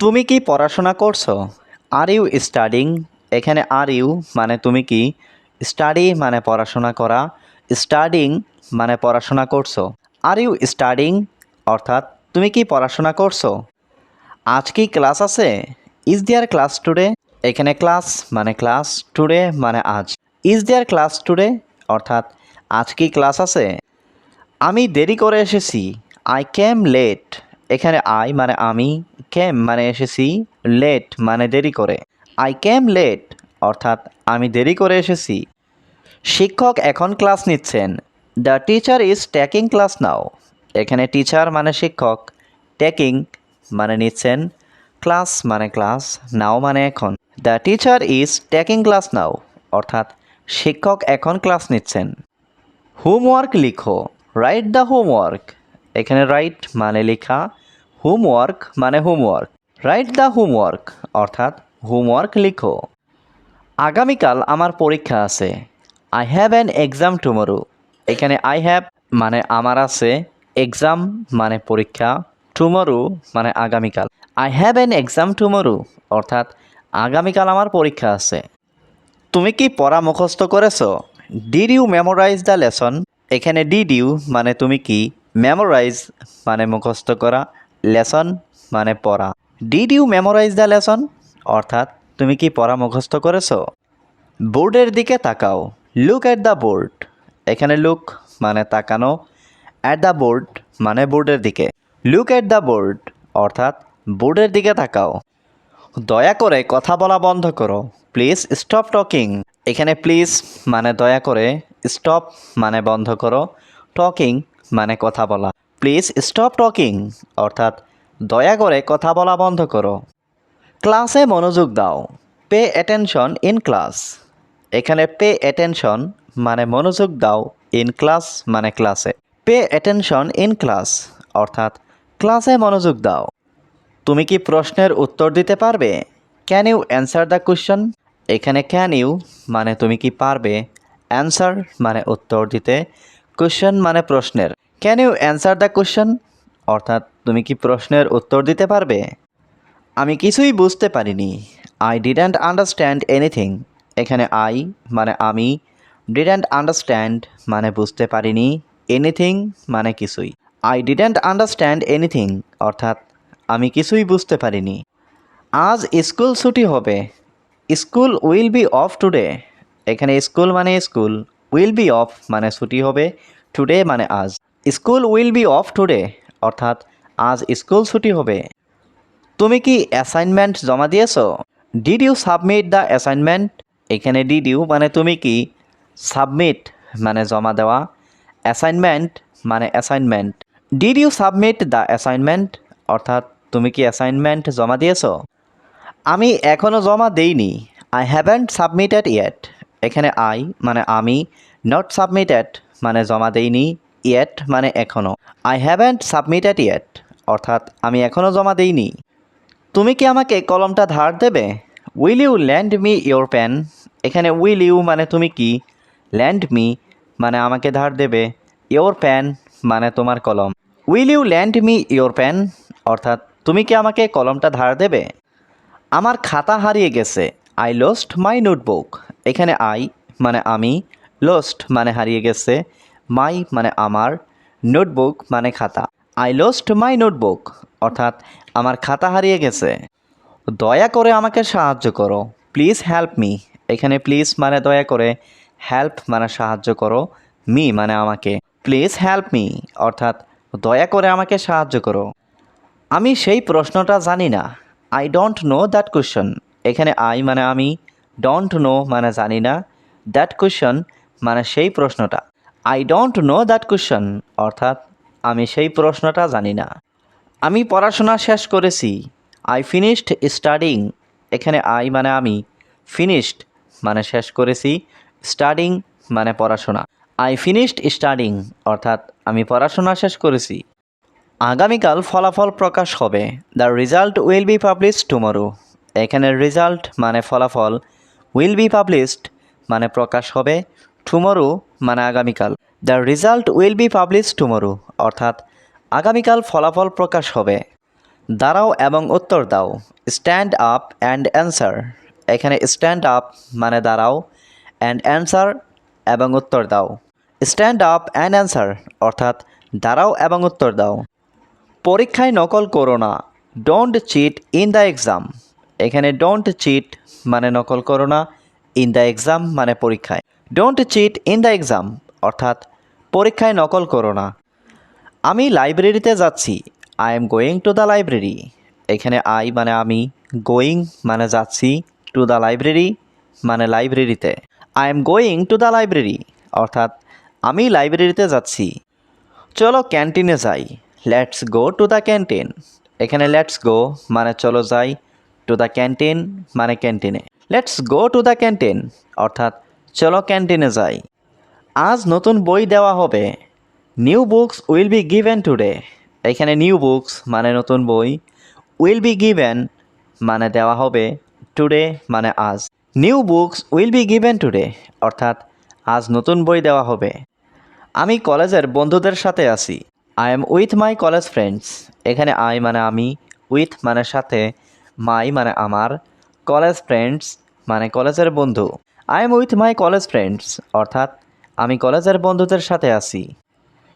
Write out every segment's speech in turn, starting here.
তুমি কি পড়াশোনা করছ? আর ইউ স্টাডিং এখানে আর ইউ মানে তুমি কি? স্টাডি মানে পড়াশোনা করা। স্টাডিং মানে পড়াশোনা করছ। আর ইউ স্টাডিং অর্থাৎ তুমি কি পড়াশোনা করছ? আজ কি ক্লাস আছে? ইজ দেয়ার ক্লাস টুডে এখানে ক্লাস মানে ক্লাস টুডে মানে আজ। ইজ দেয়ার ক্লাস টুডে অর্থাৎ আজ কি ক্লাস আছে? আমি দেরি করে এসেছি। আই ক্যাম লেট এখানে আই মানে আমি ক্যাম মানে এসেছি লেট মানে দেরি করে। আই ক্যাম লেট অর্থাৎ আমি দেরি করে এসেছি। শিক্ষক এখন ক্লাস নিচ্ছেন। The teacher is taking class now এখানে টিচার মানে শিক্ষক। টেকিং মানে নিচ্ছেন। ক্লাস মানে ক্লাস নাও মানে এখন। The teacher is taking class now অর্থাৎ শিক্ষক এখন ক্লাস নিচ্ছেন। হোমওয়ার্ক লিখো। রাইট দ্য হোমওয়ার্ক এখানে রাইট মানে লেখা হোমওয়ার্ক মানে হোমওয়ার্ক রাইট দ্য হোমওয়ার্ক অর্থাৎ হোমওয়ার্ক লিখো। আগামীকাল আমার পরীক্ষা আছে। I have an exam tomorrow এখানে আই হ্যাভ মানে আমার আছে এক্সাম মানে পরীক্ষা। টুমোরো মানে আগামীকাল। I have an exam tomorrow অর্থাৎ আগামীকাল আমার পরীক্ষা আছে। তুমি কি পড়া মুখস্থ করেছ? Did you memorize the lesson এখানে ডিড ইউ মানে তুমি কি? মেমোরাইজ মানে মুখস্থ করা লেসন মানে পড়া। Did you memorize the lesson অর্থাৎ, তুমি কি পড়া মুখস্থ করেছ? বোর্ডের দিকে তাকাও। লুক অ্যাট দ্য বোর্ড এখানে লুক মানে তাকানো। অ্যাট দ্য বোর্ড মানে বোর্ডের দিকে। লুক অ্যাট দ্য বোর্ড অর্থাৎ বোর্ডের দিকে তাকাও। দয়া করে কথা বলা বন্ধ করো। প্লিজ স্টপ টকিং এখানে প্লিজ মানে দয়া করে স্টপ মানে বন্ধ করো। টকিং মানে কথা বলা। প্লিজ স্টপ টকিং অর্থাৎ দয়া করে কথা বলা বন্ধ করো। ক্লাসে মনোযোগ দাও। পে অ্যাটেনশন ইন ক্লাস এখানে পে অ্যাটেনশন মানে মনোযোগ দাও ইন ক্লাস মানে ক্লাসে পে অ্যাটেনশন ইন ক্লাস অর্থাৎ ক্লাসে মনোযোগ দাও। তুমি কি প্রশ্নের উত্তর দিতে পারবে? Can you answer the question এখানে ক্যান ইউ মানে তুমি কি পারবে? অ্যান্সার মানে উত্তর দিতে। কোশ্চেন মানে প্রশ্নের। Can you answer the question অর্থাৎ তুমি কি প্রশ্নের উত্তর দিতে পারবে? আমি কিছুই বুঝতে পারিনি। আই ডিডেন্ট আন্ডারস্ট্যান্ড এনিথিং এখানে আই মানে আমি। ডিডেন্ট আন্ডারস্ট্যান্ড মানে বুঝতে পারিনি। এনিথিং মানে কিছুই। আই ডিডেন্ট আন্ডারস্ট্যান্ড এনিথিং অর্থাৎ আমি কিছুই বুঝতে পারিনি। আজ স্কুল ছুটি হবে। School will be off today এখানে স্কুল মানে স্কুল। উইল বি অফ মানে ছুটি হবে টুডে মানে আজ। School will be off today অর্থাৎ আজ স্কুল ছুটি হবে। তুমি কি অ্যাসাইনমেন্ট জমা দিয়েছ? Did you submit the assignment এখানে ডিড ইউ মানে তুমি কি সাবমিট মানে জমা দেওয়া। অ্যাসাইনমেন্ট মানে assignment did you submit the assignment অর্থাৎ তুমি কি অ্যাসাইনমেন্ট জমা দিয়েছ? আমি এখনও জমা দেইনি। আই হ্যাভেন্ট সাবমিটেড ইয়েট এখানে আই মানে আমি নট সাবমিটেড মানে জমা দেইনি ইয়েট মানে এখনও আই হ্যাভেন্ট সাবমিটেড ইয়েট অর্থাৎ আমি এখনও জমা দেইনি। তুমি কি আমাকে কলমটা ধার দেবে? Will you lend me your pen এখানে উইল ইউ মানে তুমি কি? ল্যান্ড মি মানে আমাকে ধার দেবে। ইয়োর পেন মানে তোমার কলম। Will you lend me your pen অর্থাৎ তুমি কি আমাকে কলমটা ধার দেবে? আমার খাতা হারিয়ে গেছে। আই লস্ট মাই নোটবুক এখানে আই মানে আমি লস্ট মানে হারিয়ে গেছে মাই মানে আমার নোটবুক মানে খাতা। আই লস্ট মাই নোটবুক অর্থাৎ আমার খাতা হারিয়ে গেছে। দয়া করে আমাকে সাহায্য করো। প্লিজ হেল্প মি এখানে প্লিজ মানে দয়া করে হেল্প মানে সাহায্য করো মি মানে আমাকে। প্লিজ হেল্প মি অর্থাৎ দয়া করে আমাকে সাহায্য করো। আমি সেই প্রশ্নটা জানি না। I don't know that question এখানে আই মানে আমি ডোন্ট নো মানে জানি না দ্যাট কোশ্চেন মানে সেই প্রশ্নটা। I don't know that question অর্থাৎ আমি সেই প্রশ্নটা জানি না। আমি পড়াশোনা শেষ করেছি আই ফিনিশড স্টাডিং এখানে আই মানে আমি ফিনিশড মানে শেষ করেছি স্টাডিং মানে পড়াশোনা। আই ফিনিশড স্টাডিং অর্থাৎ আমি পড়াশোনা শেষ করেছি। আগামীকাল ফলাফল প্রকাশ হবে the result will be published tomorrow এখানে রেজাল্ট মানে ফলাফল উইল বি পাবলিশড মানে প্রকাশ হবে টুমোরো মানে আগামীকাল। The result will be publish tomorrow অর্থাৎ আগামীকাল ফলাফল প্রকাশ হবে। দাঁড়াও এবং উত্তর দাও। স্ট্যান্ড আপ অ্যান্ড অ্যান্সার এখানে স্ট্যান্ড আপ মানে দাঁড়াও অ্যান্ড অ্যান্সার এবং উত্তর দাও। স্ট্যান্ড আপ অ্যান্ড অ্যান্সার অর্থাৎ দাঁড়াও এবং উত্তর দাও। পরীক্ষায় নকল করো না। Don't cheat in the exam এখানে ডোন্ট চিট মানে নকল করো না ইন দ্য এক্সাম মানে পরীক্ষায়। Don't cheat in the exam অর্থাৎ পরীক্ষায় নকল করো না। আমি লাইব্রেরিতে যাচ্ছি I am going to the library এখানে আই মানে আমি গোয়িং মানে যাচ্ছি টু দ্য লাইব্রেরি মানে লাইব্রেরিতে I am going to the library অর্থাৎ আমি লাইব্রেরিতে যাচ্ছি। চলো ক্যান্টিনে যাই let's go to the canteen এখানে লেটস গো মানে চলো যাই টু দ্য ক্যান্টিন মানে ক্যান্টিনে let's go to the canteen অর্থাৎ, চলো ক্যান্টিনে যাই। আজ নতুন বই দেওয়া হবে। New books will be given today এখানে নিউ বুকস মানে নতুন বই। উইল বি গিভেন মানে দেওয়া হবে টুডে মানে আজ। New books will be given today অর্থাৎ, আজ নতুন বই দেওয়া হবে। আমি কলেজের বন্ধুদের সাথে আছি। I am with my college friends এখানে আই মানে আমি উইথ মানে সাথে মাই মানে আমার, কলেজ ফ্রেন্ডস মানে কলেজের বন্ধু। I am with my college friends, অর্থাৎ আমি কলেজের বন্ধুদের সাথে আছি।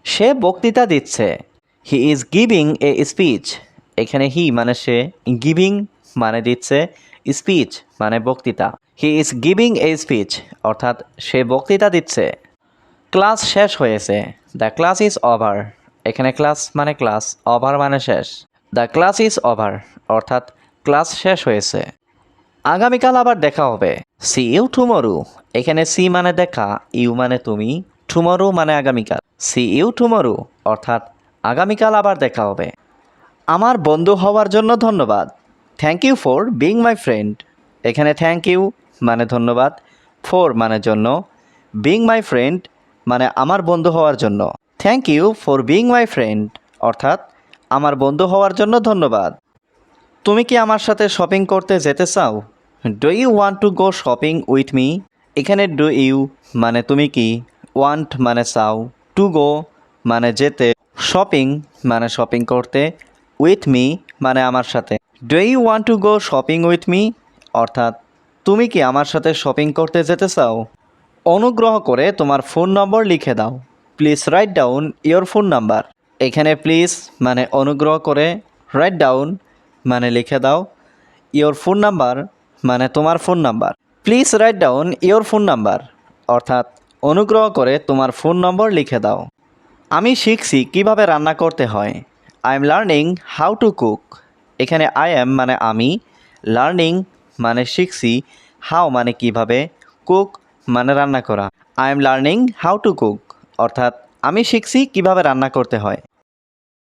সে বক্তৃতা দিচ্ছে। He is giving a speech. এখানে হি মানে সে গিভিং মানে দিচ্ছে, স্পিচ মানে বক্তৃতা। He is giving a speech, অর্থাৎ সে বক্তৃতা দিচ্ছে। ক্লাস শেষ হয়েছে। The class is over. এখানে ক্লাস মানে ক্লাস, ওভার মানে শেষ। দ্য ক্লাস ইজ ওভার, অর্থাৎ ক্লাস শেষ হয়েছে। আগামীকাল আবার দেখা হবে। সি ইউ টুমরু এখানে সি মানে দেখা ইউ মানে তুমি টুমরু মানে আগামীকাল। সি ইউ টুমরু অর্থাৎ আগামীকাল আবার দেখা হবে। আমার বন্ধু হওয়ার জন্য ধন্যবাদ। Thank you for being my friend এখানে থ্যাংক ইউ মানে ধন্যবাদ। ফর মানে জন্য। বিং মাই ফ্রেন্ড মানে আমার বন্ধু হওয়ার জন্য। Thank you for being my friend অর্থাৎ আমার বন্ধু হওয়ার জন্য ধন্যবাদ। তুমি কি আমার সাথে শপিং করতে যেতে চাও? Do you want to go shopping with me এখানে ডু ইউ মানে তুমি কি? ওয়ান্ট মানে চাও। টু গো মানে যেতে। শপিং মানে শপিং করতে। উইথ মি মানে আমার সাথে। Do you want to go shopping with me অর্থাৎ, তুমি কি আমার সাথে শপিং করতে যেতে চাও? অনুগ্রহ করে তোমার ফোন নম্বর লিখে দাও। Please write down your phone number এখানে প্লিজ মানে অনুগ্রহ করে রাইট ডাউন মানে লিখে দাও ইয়োর ফোন নাম্বার মানে তোমার phone number please write down your phone number অর্থাৎ অনুগ্রহ করে তোমার ফোন নম্বর লিখে দাও। আমি শিখছি কীভাবে রান্না করতে হয়। I am learning how to cook এখানে আই এম মানে আমি। লার্নিং মানে শিখছি হাউ মানে কীভাবে কুক মানে রান্না করা। I am learning how to cook অর্থাৎ আমি শিখছি কীভাবে রান্না করতে হয়।